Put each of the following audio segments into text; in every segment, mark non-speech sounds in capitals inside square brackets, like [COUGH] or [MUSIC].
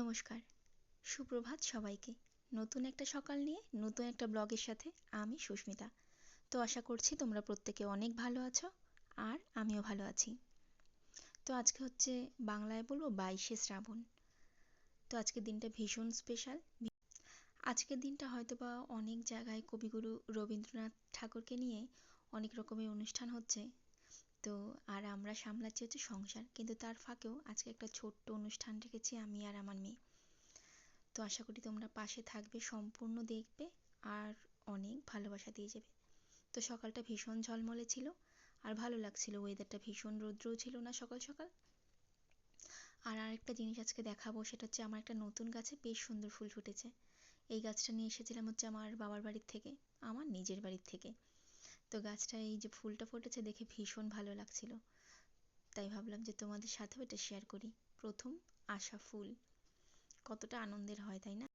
নমস্কার। সুপ্রভাত সবাইকে। নতুন একটা সকাল নিয়ে নতুন একটা ব্লগের সাথে আমি সুস্মিতা। তো আশা করছি তোমরা প্রত্যেকে অনেক ভালো আছো আর আমিও ভালো আছি। তো আজকে হচ্ছে বাংলায় বলব বাইশে শ্রাবণ। তো আজকের দিনটা ভীষণ স্পেশাল আজকের দিনটা হয়তো বা অনেক জায়গায় কবিগুরু রবীন্দ্রনাথ ঠাকুরকে নিয়ে অনেক রকমের অনুষ্ঠান হচ্ছে। তো আর আমরা সামলাচ্ছি হচ্ছে সংসার। কিন্তু তার ফাঁকেও আজকে একটা ছোট্ট অনুষ্ঠান রেখেছি আমি আর আমার মেয়ে। তো আশা করি তোমরা পাশে থাকবে, সম্পূর্ণ দেখবে আর অনেক ভালোবাসা দিয়ে যাবে। তো সকালটা ভীষণ ঝলমলে ছিল আর ভালো লাগছিল ওয়েদারটা ভীষণ রৌদ্রও ছিল না সকাল সকাল। আর আরেকটা জিনিস আজকে দেখাবো, সেটা হচ্ছে আমার একটা নতুন গাছে বেশ সুন্দর ফুল ফুটেছে। এই গাছটা নিয়ে এসেছিলাম হচ্ছে আমার বাবার বাড়ির থেকে, আমার নিজের বাড়ির থেকে। তো গাছটা এই যে ফুলটা ফুটেছে দেখে ভীষণ ভালো লাগছিল। তাই ভাবলাম যে তোমাদের সাথেও এটা শেয়ার করি। প্রথম আসা ফুল। কতটা আনন্দের হয়, তাই না?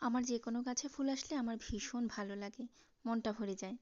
আমার যে কোনো গাছে ফুল আসলে আমার ভীষণ ভালো লাগে। মনটা ভরে যায়।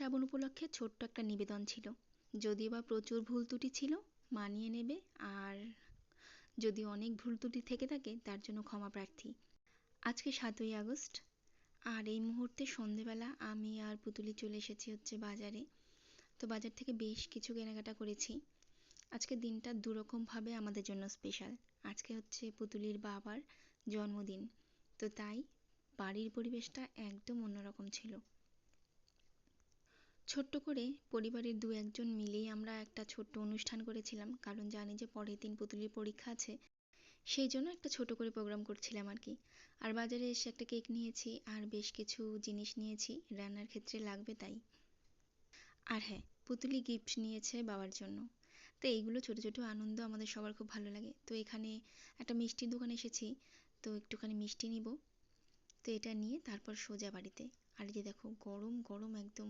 শ্রাবণ উপলক্ষে ছোট্ট একটা নিবেদন ছিল। যদিও বা প্রচুর ভুল ত্রুটি ছিল, মানিয়ে নেবে, আর যদি অনেক ভুল ত্রুটি থেকে থাকে, তার জন্য ক্ষমা প্রার্থী। আজকে সাতই আগস্ট, আর এই মুহূর্তে সন্ধেবেলা আমি আর পুতুলি চলে এসেছি হচ্ছে বাজারে। তো বাজার থেকে বেশ কিছু কেনাকাটা করেছি। আজকে দিনটা দুরকমভাবে আমাদের জন্য স্পেশাল। আজকে হচ্ছে পুতুলির বাবার জন্মদিন। তো তাই বাড়ির পরিবেশটা একদম অন্যরকম ছিল। ছোট্ট করে পরিবারের দু একজন মিলেই আমরা একটা ছোট্ট অনুষ্ঠান করেছিলাম। কারণ জানি যে পরের দিন পুতুলির পরীক্ষা আছে, সেই জন্য একটা ছোট করে প্রোগ্রাম করছিলাম আর কি। আর বাজারে এসে একটা কেক নিয়েছি আর বেশ কিছু জিনিস নিয়েছি, রান্নার ক্ষেত্রে লাগবে তাই। আর হ্যাঁ পুতুলি গিফট নিয়েছে বাবার জন্য। তো এইগুলো ছোট ছোট আনন্দ আমাদের সবার খুব ভালো লাগে। তো এখানে একটা মিষ্টির দোকানে এসেছি, তো একটুখানি মিষ্টি নিব। তো এটা নিয়ে তারপর সোজা বাড়িতে। আর এই যে দেখো গরম গরম একদম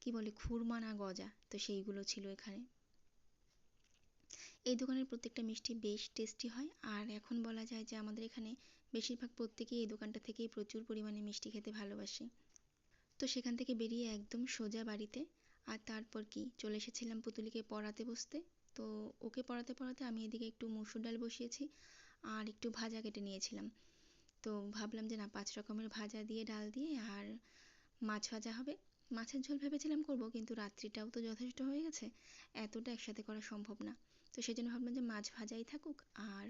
কি বলে খুরমা না গজা, তো সেইগুলো ছিল এখানে। এই দোকানের প্রত্যেকটা মিষ্টি বেশ টেস্টি হয়। আর এখন বলা যায় যে আমাদের এখানে বেশিরভাগ প্রত্যেকেই এই দোকানটা থেকেই প্রচুর পরিমাণে মিষ্টি খেতে ভালোবাসে। তো সেখান থেকে বেরিয়ে একদম সোজা বাড়িতে, আর তারপর কি, চলে এসেছিলাম পুতুলিকে পড়াতে বসতে। তো ওকে পড়াতে পড়াতে আমি এদিকে একটু মসুর ডাল বসিয়েছি, আর একটু ভাজা কেটে নিয়েছিলাম। তো ভাবলাম যে না, পাঁচ রকমের ভাজা দিয়ে, ডাল দিয়ে, আর মাছ ভাজা হবে। মাছের ঝোল ভেবেছিলাম করব, কিন্তু রাত্রিটাও তো যথেষ্ট হয়ে গেছে। এতটা একসাথে করা সম্ভব না। তো সেই জন্য ভাবলাম যে মাছ ভাজাই থাকুক আর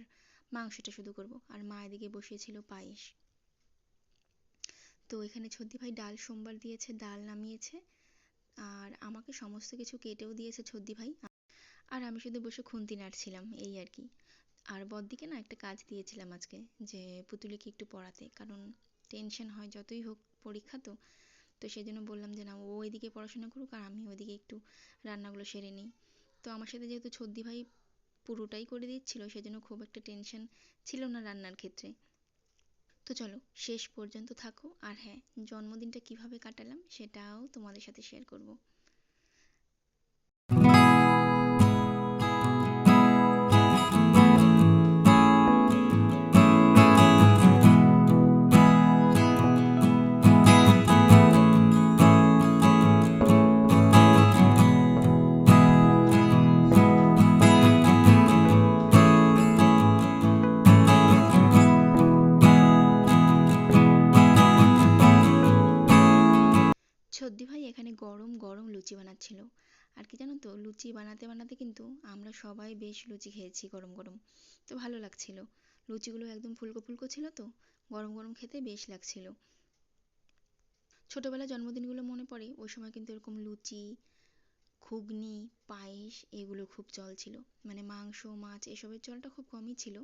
মাংসটা শুধু করব। আর মা এদিকে বসিয়েছিল পায়েস। তো এখানে ছদ্দি ভাই ডাল সোমবার দিয়েছে, ডাল নামিয়েছে। আর আমাকে সমস্ত কিছু কেটেও দিয়েছে ছদ্দি ভাই। আর আমি শুধু বসে খুন্তি নাড়ছিলাম, এই আর কি। আর বদ্দিকে না একটা কাজ দিয়েছিলাম আজকে, যে পুতুলিকে একটু পড়াতে। কারণ টেনশন হয় যতই হোক পরীক্ষা তো তো সেই জন্য বললাম যে না, ও এদিকে পড়াশোনা করুক আর আমি ওইদিকে একটু রান্নাগুলো সেরে নিই। তো আমার সাথে যেহেতু ছদ্দি ভাই পুরোটাই করে দিচ্ছিল, সেজন্য খুব একটা টেনশন ছিল না রান্নার ক্ষেত্রে। তো চলো, শেষ পর্যন্ত থাকো। আর হ্যাঁ জন্মদিনটা কীভাবে কাটালাম সেটাও তোমাদের সাথে শেয়ার করব। লুচি বানাতে বানাতে কিন্তু আমরা সবাই বেশ লুচি খেয়েছি গরম গরম। তো ভালো লাগছিল। লুচিগুলো একদম ফুলকো ফুলকো ছিল তো, গরম গরম খেতে বেশ লাগছিল। ছোটোবেলার জন্মদিনগুলো মনে পড়ে, ওই সময় কিন্তু এরকম লুচি, ঘুগনি, পায়েস এগুলো খুব চল ছিল। মানে মাংস, মাছ এসবের চলটা খুব কমই ছিল।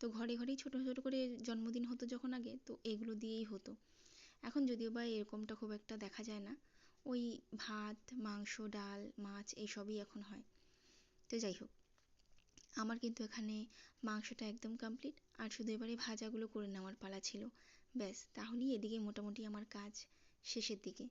তো ঘরে, ঘরেই ছোটো ছোটো করে জন্মদিন হতো যখন আগে, তো এগুলো দিয়েই হতো। এখন যদিও বা এরকমটা খুব একটা দেখা যায় না। ওই ভাত, মাংস, ডাল, মাছ এইসবই এখন হয়। তো যাই হোক, আমার কিন্তু এখানে মাংসটা একদম কমপ্লিট আর শুধু এবারে ভাজাগুলো করে নেওয়ার পালা ছিল। ব্যাস, তাহলেই এদিকে মোটামুটি আমার কাজ শেষের দিকে।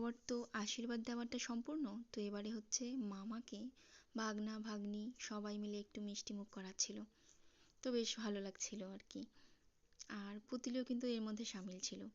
পর তো আশীর্বাদ দেওয়াটা সম্পূর্ণ। তো এবারে হচ্ছে মামাকে, ভাগনা, ভাগ্নি সবাই মিলে একটু মিষ্টি মুখ করাচ্ছিল। তো বেশ ভালো লাগছিল আর কি। আর পুতুলিও কিন্তু এর মধ্যে সামিল ছিল।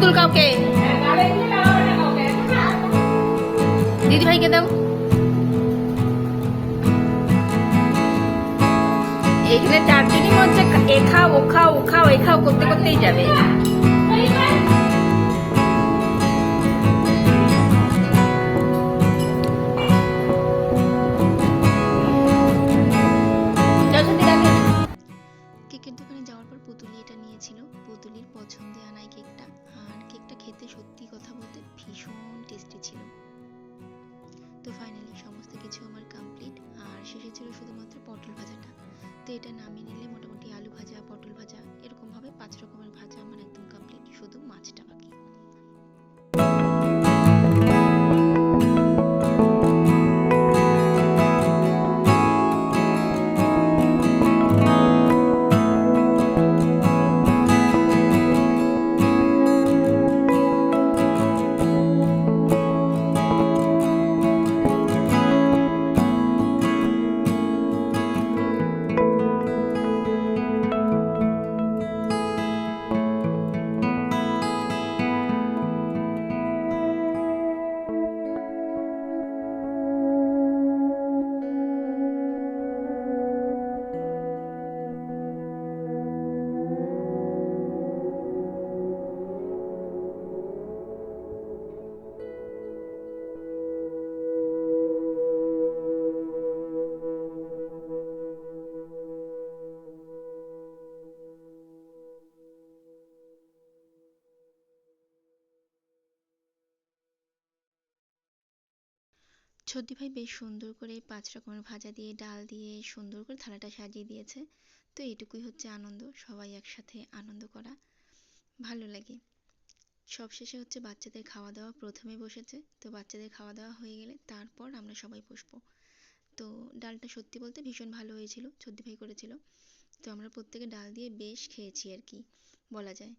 পুতুল কাউকে। দিদি ভাইকে দাও। এখানে চারজনই হচ্ছে এ খাও, ও খাও ও খাও, করতে করতেই যাবে। সত্যি কথা বলতে ভীষণ টেস্টি ছিল। তো ফাইনালি সমস্ত কিছু আমার কমপ্লিট আর শেষে ছিল শুধুমাত্র পটল ভাজাটা। তো এটা নামিয়ে নিলে মোটামুটি আলু ভাজা, পটল ভাজা, এরকমভাবে পাঁচ রকমের ভাজা আমার একদম কমপ্লিট শুধু মাছটা। ছোট্টি ভাই বেশ সুন্দর করে পাঁচ রকমের ভাজা দিয়ে, ডাল দিয়ে সুন্দর করে থালাটা সাজিয়ে দিয়েছে। তো এটুকুই হচ্ছে আনন্দ, সবাই একসাথে আনন্দ করা। ভালো লাগে। সবশেষে হচ্ছে বাচ্চাদের খাওয়া দাওয়া প্রথমে বসেছে। তো বাচ্চাদের খাওয়া দাওয়া হয়ে গেলে তারপর আমরা সবাই বসবো। তো ডালটা সত্যি বলতে ভীষণ ভালো হয়েছিল ছোট্টি ভাই করেছিল। তো আমরা প্রত্যেকে ডাল দিয়ে বেশ খেয়েছি আর কি, বলা যায়।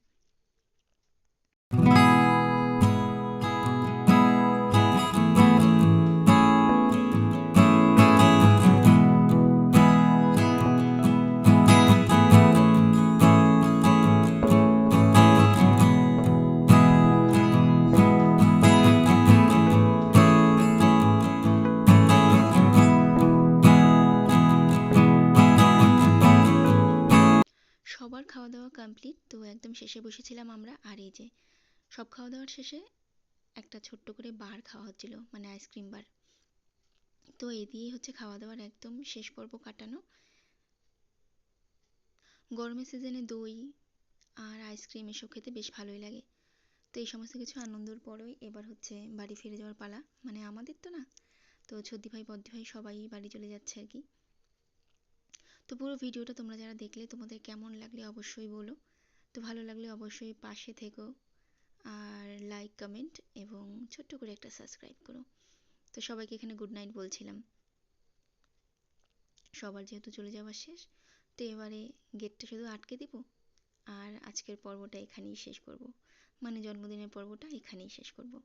সব খাওয়া দাওয়ার শেষে একটা ছোট্ট করে বার খাওয়া হচ্ছিল মানে আইসক্রিম বার। তো এই দিয়েই হচ্ছে খাওয়া দাওয়ার একদম শেষ পর্ব কাটানো। গরমের সিজনে দই আর আইসক্রিম এসব খেতে বেশ ভালোই লাগে। তো এই সমস্ত কিছু আনন্দর পরেই এবার হচ্ছে বাড়ি ফিরে যাওয়ার পালা। মানে আমাদের তো না, তো ছদ্দি ভাই বদ্দি ভাই সবাই বাড়ি চলে যাচ্ছে আর কি। তো পুরো ভিডিওটা তোমরা যারা দেখলে তোমাদের কেমন লাগলে অবশ্যই বলো। তো ভালো লাগলে অবশ্যই পাশে থেকো। আর লাইক কমেন্ট এবং ছোট্ট করে একটা সাবস্ক্রাইব করো। তো সবাইকে এখানে গুড নাইট বলছিলাম। সবার যেহেতু চলে যাওয়া শেষ, তো এবারে গেটটা শুধু আটকে দিব আর আজকের পর্বটা এখানেই শেষ করব। মানে জন্মদিনের পর্বটা এখানেই শেষ করব।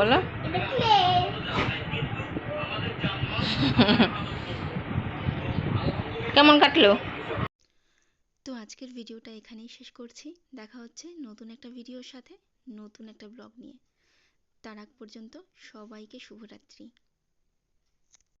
বলো। [LAUGHS] কেমন কাটলো? তো আজকের ভিডিওটা এখানেই শেষ করছি। দেখা হচ্ছে নতুন একটা ভিডিওর সাথে, নতুন একটা ব্লগ নিয়ে। তার আগ পর্যন্ত সবাইকে শুভরাত্রি।